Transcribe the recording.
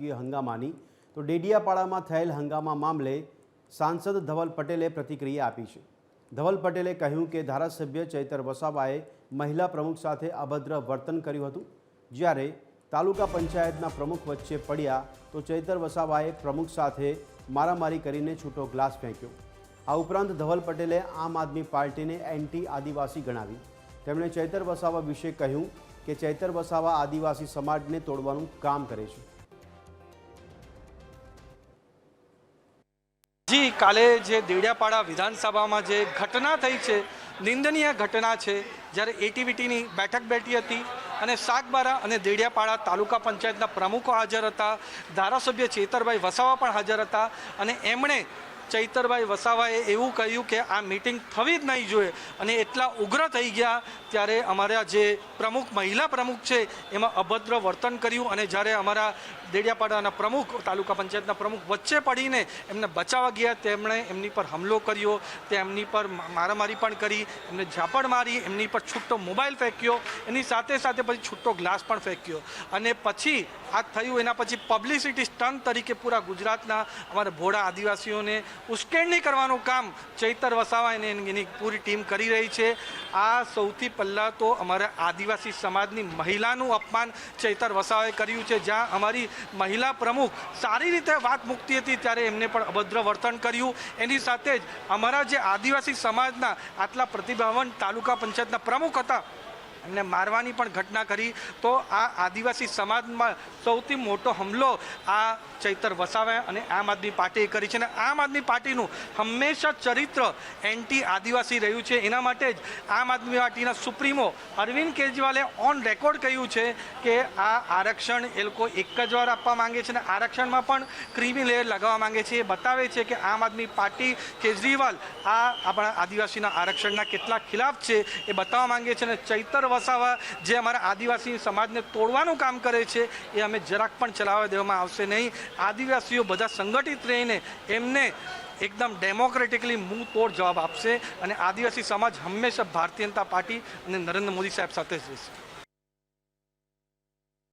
રાજકીય હંગામાની. તો ડેડિયાપાડામાં થયેલ હંગામા મામલે સાંસદ ધવલ પટેલે પ્રતિક્રિયા આપી છે. ધવલ પટેલે કહ્યું કે ધારાસભ્ય ચૈતર વસાવાએ મહિલા પ્રમુખ સાથે અભદ્ર વર્તન કર્યું હતું. જ્યારે તાલુકા પંચાયતના પ્રમુખ વચ્ચે પડ્યા તો ચૈતર વસાવાએ પ્રમુખ સાથે મારામારી કરીને છૂટો ગ્લાસ ફેંક્યો. આ ઉપરાંત ધવલ પટેલે આમ આદમી પાર્ટીને એન્ટી આદિવાસી ગણાવી. તેમણે ચૈતર વસાવા વિશે કહ્યું કે ચૈતર વસાવા આદિવાસી સમાજને તોડવાનું કામ કરે છે. કાલે જે દેડિયાપાડા વિધાનસભામાં જે ઘટના થઈ છે, નિંદનીય ઘટના છે, જ્યારે એટીવીટીની બેઠક બેઠી હતી અને શાકબારા અને દેડિયાપાડા તાલુકા પંચાયતના પ્રમુખો હાજર હતા, ધારાસભ્ય ચેતરભાઈ વસાવા પણ હાજર હતા અને એમણે ચૈતરભાઈ વસાવાએ એવું કહ્યું કે આ મિટિંગ થવી જ નહીં જોઈએ. અને એટલા ઉગ્ર થઈ ગયા ત્યારે અમારા જે પ્રમુખ, મહિલા પ્રમુખ છે, એમાં અભદ્ર વર્તન કર્યું અને જ્યારે અમારા દેડિયાપાડાના પ્રમુખ, તાલુકા પંચાયતના પ્રમુખ વચ્ચે પડીને એમને બચાવવા ગયા, તેમણે એમની પર હુમલો કર્યો તે એમની પર મારામારી પણ કરી, એમને ઝાપડ મારી, એમની પર છૂટો મોબાઈલ ફેંક્યો, એની સાથે સાથે પછી છૂટો ગ્લાસ પણ ફેંક્યો. અને પછી આ થયું, એના પછી પબ્લિસિટી સ્ટન્ટ તરીકે પૂરા ગુજરાતના અમારા ભોળા આદિવાસીઓને ઉશ્કેરણી કરવાનું કામ ચૈતર વસાવા અને એની પૂરી ટીમ કરી રહી છે. આ સૌથી પહેલાં તો અમારા આદિવાસી સમાજની મહિલાનું અપમાન ચૈતર વસાવાએ કર્યું છે. જ્યાં અમારી મહિલા પ્રમુખ સારી રીતે વાત મૂકતી હતી, ત્યારે એમને પણ અભદ્ર વર્તન કર્યું. એની સાથે જ અમારા જે આદિવાસી સમાજના આટલા પ્રતિભાવન તાલુકા પંચાયતના પ્રમુખ હતા એમને મારવાની પણ ઘટના કરી. તો આ આદિવાસી સમાજમાં સૌથી મોટો હમલો આ ચૈતર વસાવે અને આમ આદમી પાર્ટીએ કરી છે. અને આમ આદમી પાર્ટીનું હંમેશા ચરિત્ર એન્ટી આદિવાસી રહ્યું છે. એના માટે જ આમ આદમી પાર્ટીના સુપ્રીમો અરવિંદ કેજરીવાલે ઓન રેકોર્ડ કહ્યું છે કે આ આરક્ષણ એ લોકો એક જ વાર આપવા માંગે છે અને આરક્ષણમાં પણ ક્રીમી લેયર લગાવવા માંગે છે. એ બતાવે છે કે આમ આદમી પાર્ટી કેજરીવાલ આ આપણા આદિવાસીના આરક્ષણના કેટલા ખિલાફ છે એ બતાવવા માંગે છે. અને ચૈતર વસાવા, જે અમારા આદિવાસી સમાજને તોડવાનું કામ કરે છે, એ અમે જરાક પણ ચલાવવા દેવામાં આવશે નહીં. આદિવાસીઓ બધા સંગઠિત રહીને એમને એકદમ ડેમોક્રેટિકલી મું તોડ જવાબ આપશે અને આદિવાસી સમાજ હંમેશા ભારતીય જનતા પાર્ટી અને નરેન્દ્ર મોદી સાહેબ સાથે જ રહેશે.